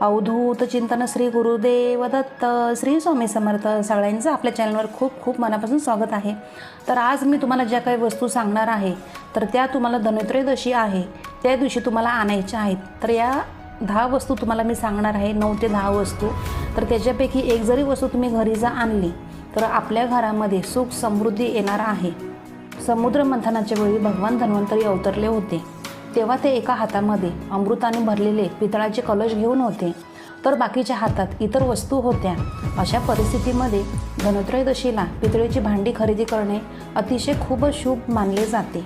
अवधूत चिंतन श्री गुरुदेव दत्त श्री स्वामी समर्थ सगळ्यांचं आपल्या चॅनलवर खूप खूप मनापासून स्वागत आहे. तर आज मी तुम्हाला ज्या काही वस्तू सांगणार आहे तर त्या तुम्हाला धनत्रयोदशी आहे त्या दिवशी तुम्हाला आणायच्या आहेत. तर या दहा वस्तू तुम्हाला मी सांगणार आहे नऊ ते दहा वस्तू. तर त्याच्यापैकी एक जरी वस्तू तुम्ही घरी जा आणली तर आपल्या घरामध्ये सुख समृद्धी येणार आहे. समुद्र मंथनाच्या वेळी भगवान धन्वंतरी अवतरले होते. तेव्हा ते एका हातामध्ये अमृताने भरलेले पितळाचे कलश घेऊन होते. तर बाकीच्या हातात इतर वस्तू होत्या. अशा परिस्थितीमध्ये धनत्रयोदशीला पितळेची भांडी खरेदी करणे अतिशय खूप शुभ मानले जाते.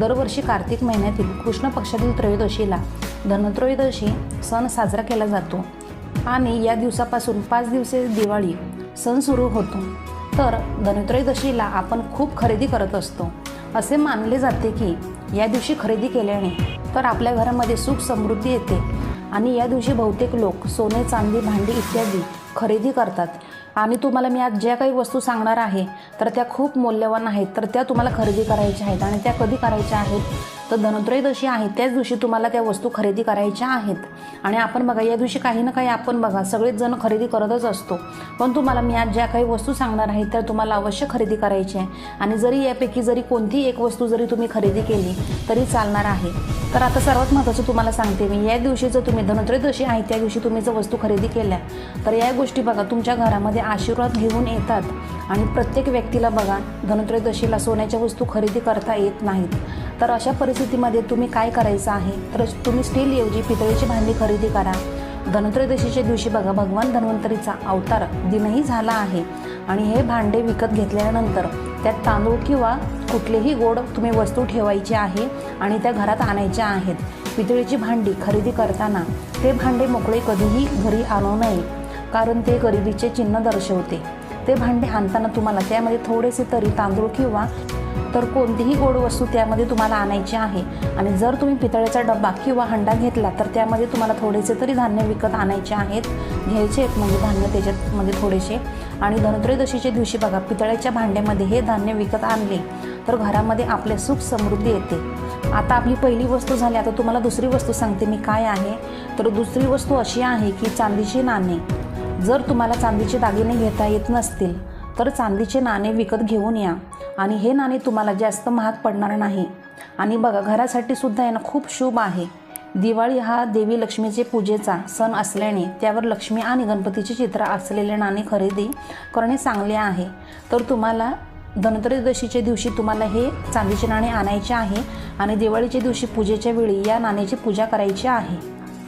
दरवर्षी कार्तिक महिन्यातील कृष्ण पक्षातील त्रयोदशीला धनत्रयोदशी सण साजरा केला जातो. आणि या दिवसापासून पाच दिवसे दिवाळी सण सुरू होतो. तर धनत्रयोदशीला आपण खूप खरेदी करत असतो. असे मानले जाते की या दिवशी खरेदी केल्याने तर आपल्या घरामध्ये सुख समृद्धी येते. आणि या दिवशी बहुतेक लोक सोने चांदी भांडी इत्यादी खरेदी करतात. आणि तुम्हाला मी आज ज्या काही वस्तू सांगणार आहे तर त्या खूप मौल्यवान आहेत. तर त्या तुम्हाला खरेदी करायच्या आहेत आणि त्या कधी करायच्या आहेत तर धनत्रयोदशी आहे त्याच दिवशी तुम्हाला त्या वस्तू खरेदी करायच्या आहेत. आणि आपण बघा या दिवशी काही ना काही आपण बघा सगळेच जण खरेदी करतच असतो. पण तुम्हाला मी आज ज्या काही वस्तू सांगणार आहे त्या तुम्हाला अवश्य खरेदी करायची आहे आणि जरी यापैकी जरी कोणती एक वस्तू जरी तुम्ही खरेदी केली तरी चालणार आहे. तर आता सर्वात महत्त्वाचं तुम्हाला सांगते मी या दिवशी जर तुम्ही धनत्रयोदशी आहे त्या दिवशी तुम्ही जर वस्तू खरेदी केल्या तर या गोष्टी बघा तुमच्या घरामध्ये आशीर्वाद घेऊन येतात. आणि प्रत्येक व्यक्तीला बघा धनत्रयोदशीला सोन्याच्या वस्तू खरेदी करता येत नाहीत. तर अशा परिस्थितीमध्ये तुम्ही काय करायचं आहे? तर तुम्ही स्टीलऐवजी पितळेची भांडी खरेदी करा. धनत्रयोदशीच्या दिवशी बघा भगवान धन्वंतरीचा अवतार दिनही झाला आहे. आणि हे भांडे विकत घेतल्यानंतर त्यात तांदूळ किंवा कुठलेही गोड तुम्ही वस्तू ठेवायची आहे आणि त्या घरात आणायच्या आहेत. पितळीची भांडी खरेदी करताना ते भांडे मोकळे कधीही घरी आणू नये कारण ते गरिबीचे चिन्ह दर्शवते. ते भांडे आणताना तुम्हाला त्यामध्ये थोडेसे तरी तांदूळ किंवा तर कोणतीही गोड वस्तू त्यामध्ये तुम्हाला आणायची आहे. आणि जर तुम्ही पितळेचा डबा किंवा हंडा घेतला तर त्यामध्ये तुम्हाला थोडेसे तरी धान्य विकत आणायचे आहेत. घ्यायचे आहेत म्हणजे धान्य त्याच्यामध्ये थोडेसे. आणि धनत्रयोदशीच्या दिवशी बघा पितळेच्या भांड्यामध्ये हे धान्य विकत आणले तर घरामध्ये आपले सुख समृद्धी येते. आता आपली पहिली वस्तू झाली आता तुम्हाला दुसरी वस्तू सांगते मी काय आहे. तर दुसरी वस्तू अशी आहे की चांदीची नाणे. जर तुम्हाला चांदीचे दागिने घेता येत नसतील तर चांदीचे नाणे विकत घेऊन या. आणि हे नाणे तुम्हाला जास्त महाग पडणार नाही. आणि बघा घरासाठी सुद्धा आहे ना खूप शुभ आहे. दिवाळी हा देवी लक्ष्मीचे पूजेचा सण असल्याने त्यावर लक्ष्मी आणि गणपतीचे चित्र असलेले नाणे खरेदी करणे चांगले आहे. तर तुम्हाला धनत्रयोदशीच्या दिवशी तुम्हाला हे चांदीचे नाणे आणायचे आहे आणि दिवाळीच्या दिवशी पूजेच्या वेळी या नाण्याची पूजा करायची आहे.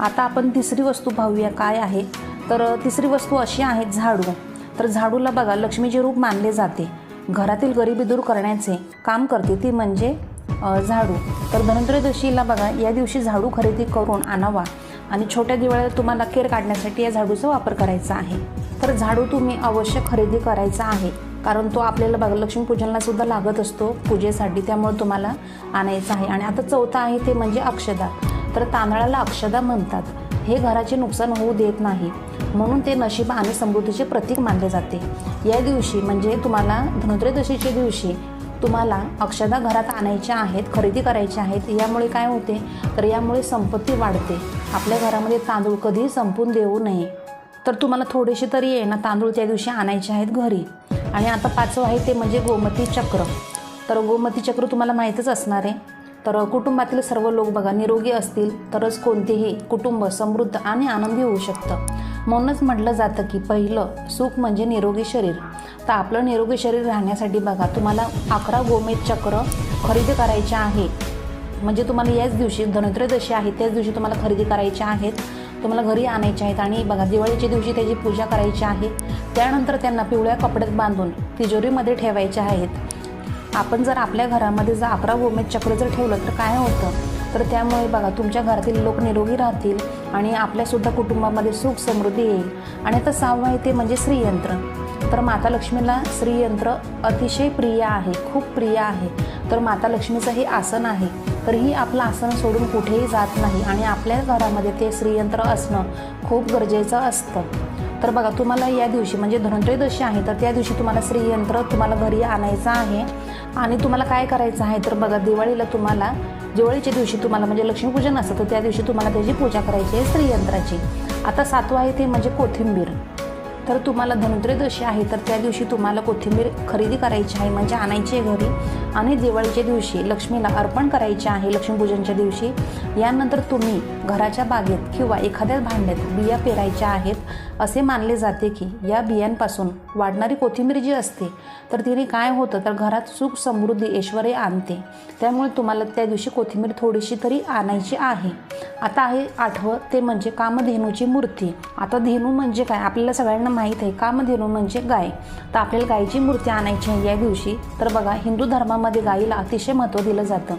आता आपण तिसरी वस्तू पाहूया काय आहे. तर तिसरी वस्तू अशी आहे झाडू. तर झाडूला बघा लक्ष्मीचे रूप मानले जाते. घरातील गरिबी दूर करण्याचे काम करते ती म्हणजे झाडू. तर धनत्रयोदशीला बघा या दिवशी झाडू खरेदी करून आणावा आणि छोट्या दिवाळ्यात तुम्हाला केर काढण्यासाठी या झाडूचा वापर करायचा आहे. तर झाडू तुम्ही अवश्य खरेदी करायचा आहे कारण तो आपल्याला बघा लक्ष्मीपूजनला सुद्धा लागत असतो पूजेसाठी त्यामुळे तुम्हाला आणायचा आहे. आणि आता चौथा आहे ते म्हणजे अक्षदा. तर तांदळाला अक्षदा म्हणतात. हे घराचे नुकसान होऊ देत नाही. म्हणून ते नशीब आणि समृद्धीचे प्रतीक मानले जाते. या दिवशी म्हणजे तुम्हाला धनत्रयोदशीच्या दिवशी तुम्हाला अक्षदा घरात आणायच्या आहेत खरेदी करायच्या आहेत. यामुळे काय होते? तर यामुळे संपत्ती वाढते. आपल्या घरामध्ये तांदूळ कधीही संपून देऊ नये. तर तुम्हाला थोडेसे तरी आहे ना तांदूळ त्या दिवशी आणायचे आहेत घरी. आणि आता पाचवं आहे ते म्हणजे गोमती चक्र. तर गोमती चक्र तुम्हाला माहीतच असणार आहे. तर कुटुंबातील सर्व लोक बघा निरोगी असतील तरच कोणतेही कुटुंब समृद्ध आणि आनंदी होऊ शकतं. म्हणूनच म्हटलं जातं की पहिलं सुख म्हणजे निरोगी शरीर. तर आपलं निरोगी शरीर राहण्यासाठी बघा तुम्हाला अकरा गोमेद चक्र खरेदी करायचे आहे. म्हणजे तुम्हाला याच दिवशी धनत्रयोदशी आहे त्याच दिवशी तुम्हाला खरेदी करायच्या आहेत. तुम्हाला घरी आणायचे आहेत आणि बघा दिवाळीच्या दिवशी त्याची पूजा करायची आहे. त्यानंतर त्यांना पिवळ्या कपड्यात बांधून तिजोरीमध्ये ठेवायचे आहेत. आपण जर आपल्या घरामध्ये जर अकरा गोमेद चक्र जर ठेवलं तर काय होतं? तर त्यामुळे बघा तुमच्या घरातील लोक निरोगी राहतील आणि आपल्यासुद्धा कुटुंबामध्ये सुख समृद्धी येईल. आणि आता सहावं आहे ते म्हणजे श्रीयंत्र. तर माता लक्ष्मीला श्रीयंत्र अतिशय प्रिय आहे खूप प्रिय आहे. तर माता लक्ष्मीचं हे आसन आहे. तर ही आपलं आसन सोडून कुठेही जात नाही आणि आपल्या घरामध्ये ते श्रीयंत्र असणं खूप गरजेचं असतं. तर बघा तुम्हाला या दिवशी म्हणजे धनत्रयोदशी आहे तर त्या दिवशी तुम्हाला श्रीयंत्र तुम्हाला घरी आणायचं आहे. आणि तुम्हाला काय करायचं आहे तर बघा दिवाळीला तुम्हाला दिवाळीच्या दिवशी तुम्हाला म्हणजे लक्ष्मीपूजन असतं तर त्या दिवशी तुम्हाला त्याची पूजा करायची आहे स्त्रीयंत्राची. आता सातवा आहे ते म्हणजे कोथिंबीर. तर तुम्हाला धनत्रयोदशी आहे तर त्या दिवशी तुम्हाला कोथिंबीर खरेदी करायची आहे म्हणजे आणायची आहे घरी. आणि दिवाळीच्या दिवशी लक्ष्मीला अर्पण करायचे आहे लक्ष्मीपूजनच्या दिवशी. यानंतर तुम्ही घराच्या बागेत किंवा एखाद्या भांड्यात बिया पेरायच्या आहेत असे मानले जाते की या बियांपासून वाढणारी कोथिंबीर जी असते तर तिने काय होतं तर घरात सुख समृद्धी ऐश्वर्य आणते. त्यामुळे तुम्हाला त्या दिवशी कोथिंबीर थोडीशी तरी आणायची आहे. आता आहे आठवं ते म्हणजे कामधेनूची मूर्ती. आता धेनू म्हणजे काय? आपल्याला सगळ्यांना माहीत आहे कामधेनू म्हणजे गाय. तर आपल्याला गायची मूर्ती आणायची आहे या दिवशी. तर बघा हिंदू धर्मामध्ये गायीला अतिशय महत्त्व दिलं जातं.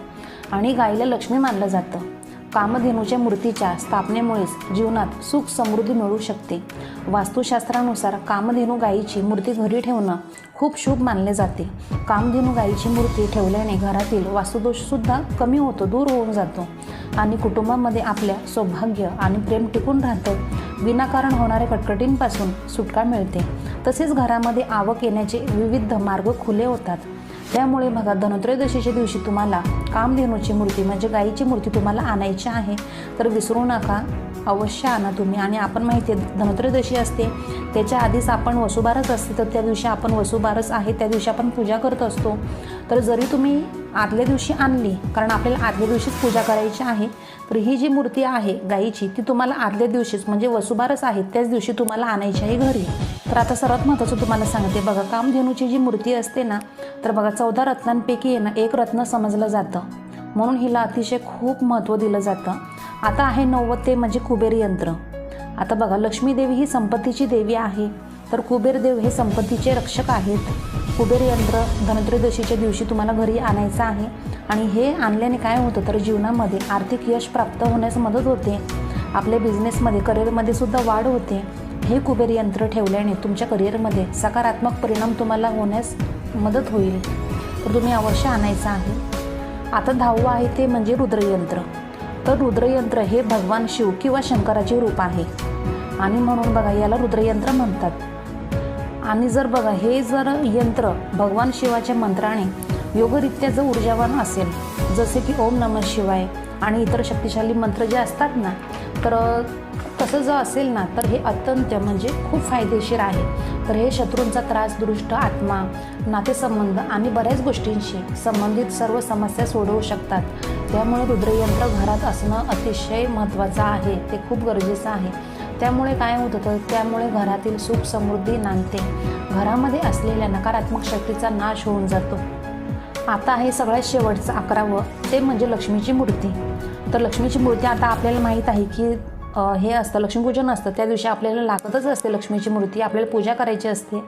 आणि गायीला लक्ष्मी मानलं जातं. कामधेनूच्या मूर्तीच्या स्थापनेमुळेच जीवनात सुख समृद्धी मिळू शकते. वास्तुशास्त्रानुसार कामधेनू गायीची मूर्ती घरी ठेवणं खूप शुभ मानले जाते. कामधेनू गायीची मूर्ती ठेवल्याने घरातील वास्तुदोषसुद्धा कमी होतो दूर होऊन जातो आणि कुटुंबामध्ये आपल्या सौभाग्य आणि प्रेम टिकून राहतं. विनाकारण होणाऱ्या कटकटींपासून सुटका मिळते. तसेच घरामध्ये आवक येण्याचे विविध मार्ग खुले होतात. त्यामुळे बघा धनत्रयोदशीच्या दिवशी तुम्हाला कामधेनूची मूर्ती म्हणजे गाईची मूर्ती तुम्हाला आणायची आहे. तर विसरू नका. अवश्य आणा तुम्ही. आणि आपण माहिती आहे धनत्रयोदशी असते त्याच्या आधीच आपण वसुबारस असते तर त्या दिवशी आपण वसुबारस आहे त्या दिवशी आपण पूजा करत असतो. तर जरी तुम्ही आदल्या दिवशी आणली कारण आपल्याला आदल्या दिवशीच पूजा करायची आहे तर ही जी मूर्ती आहे गाईची ती तुम्हाला आदल्या दिवशीच म्हणजे वसुबारस आहे त्याच दिवशी तुम्हाला आणायची आहे घरी. तर आता सर्वात महत्त्वाचं तुम्हाला सांगते बघा कामधेनूची जी मूर्ती असते ना तर बघा चौदा रत्नांपैकी आहे ना एक रत्न समजलं जातं. म्हणून हिला अतिशय खूप महत्त्व दिलं जातं. आता आहे नव्वद ते म्हणजे कुबेर यंत्र. आता बघा लक्ष्मी देवी ही संपत्तीची देवी आहे तर कुबेर देव हे संपत्तीचे रक्षक आहेत. कुबेर यंत्र धनत्रयोदशीच्या दिवशी तुम्हाला घरी आणायचं आहे आणि हे आणल्याने काय होतं तर जीवनामध्ये आर्थिक यश प्राप्त होण्यास मदत होते. आपल्या बिझनेसमध्ये करिअरमध्ये सुद्धा वाढ होते. हे कुबेर यंत्र ठेवल्याने तुमच्या करिअरमध्ये सकारात्मक परिणाम तुम्हाला होण्यास मदत होईल. तर तुम्ही अवश्य आणायचं आहे. आता दहावं आहे ते म्हणजे रुद्रयंत्र. तर रुद्रयंत्र हे भगवान शिव किंवा शंकराचे रूप आहे. आणि म्हणून बघा याला रुद्रयंत्र म्हणतात. आणि जर बघा हे जर यंत्र भगवान शिवाच्या मंत्राने योगरित्या जर ऊर्जावान असेल जसे की ओम नमः शिवाय आणि इतर शक्तिशाली मंत्र जे असतात ना तर असं जर असेल ना तर हे अत्यंत म्हणजे खूप फायदेशीर आहे. तर हे शत्रूंचा त्रास दृष्ट आत्मा नातेसंबंध आणि बऱ्याच गोष्टींशी संबंधित सर्व समस्या सोडवू शकतात. त्यामुळे रुद्रयंत्र घरात असणं अतिशय महत्त्वाचं आहे. ते खूप गरजेचं आहे. त्यामुळे काय होतं तर त्यामुळे घरातील सुख समृद्धी नांदते. घरामध्ये असलेल्या नकारात्मक शक्तीचा नाश होऊन जातो. आता आहे सगळ्यात शेवटचं अकरावं ते म्हणजे लक्ष्मीची मूर्ती. तर लक्ष्मीची मूर्ती आता आपल्याला माहीत आहे की हे असतं लक्ष्मीपूजन असतं. त्या दिवशी आपल्याला लागतच असते लक्ष्मीची मूर्ती. आपल्याला पूजा करायची असते.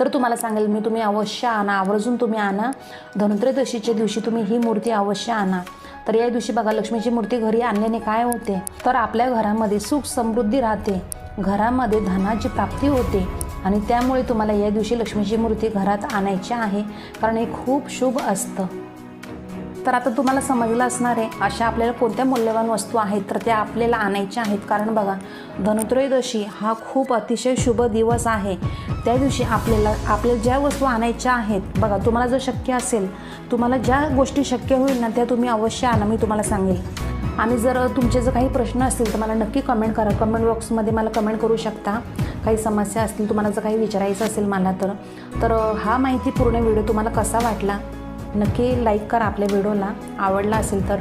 तर तुम्हाला सांगेल मी तुम्ही अवश्य आणा. आवर्जून तुम्ही आणा. धनत्रयोदशीच्या दिवशी तुम्ही ही मूर्ती अवश्य आणा. तर या दिवशी बघा लक्ष्मीची मूर्ती घरी आणल्याने काय होते? तर आपल्या घरामध्ये सुख समृद्धी राहते. घरामध्ये धनाची प्राप्ती होते. आणि त्यामुळे तुम्हाला या दिवशी लक्ष्मीची मूर्ती घरात आणायची आहे. कारण हे खूप शुभ असतं. तर आता तुम्हाला समजलं असणार आहे अशा आपल्याला कोणत्या मूल्यवान वस्तू आहेत तर त्या आपल्याला आणायच्या आहेत. कारण बघा धनुत्रयोदशी हा खूप अतिशय शुभ दिवस आहे. त्या दिवशी आपल्याला आपल्याला ज्या वस्तू आणायच्या आहेत बघा तुम्हाला जर शक्य असेल तुम्हाला ज्या गोष्टी शक्य होईल ना त्या तुम्ही अवश्य आणा मी तुम्हाला सांगेल. आणि जर तुमचे जर काही प्रश्न असतील तर मला नक्की कमेंट करा. कमेंट बॉक्समध्ये मला कमेंट करू शकता. काही समस्या असतील तुम्हाला जर काही विचारायचं असेल मला तर. तर हा माहितीपूर्ण व्हिडिओ तुम्हाला कसा वाटला? नक्की लाईक करा आपल्या व्हिडिओला. आवडला असेल तर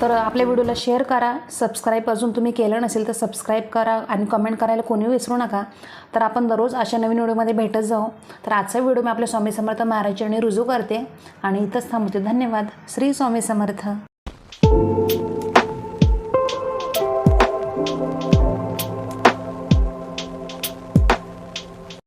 तर आपल्या व्हिडिओला शेअर करा. सबस्क्राईब अजून तुम्ही केलं नसेल तर सबस्क्राईब करा आणि कमेंट करायला कोणी विसरू नका. तर आपण दररोज अशा नवीन व्हिडिओमध्ये भेटत जाऊ. तर आजचा व्हिडिओ मी आपल्या स्वामी समर्थ महाराजांनी रुजू करते. आणि इथंच थांबते. धन्यवाद. श्री स्वामी समर्थ.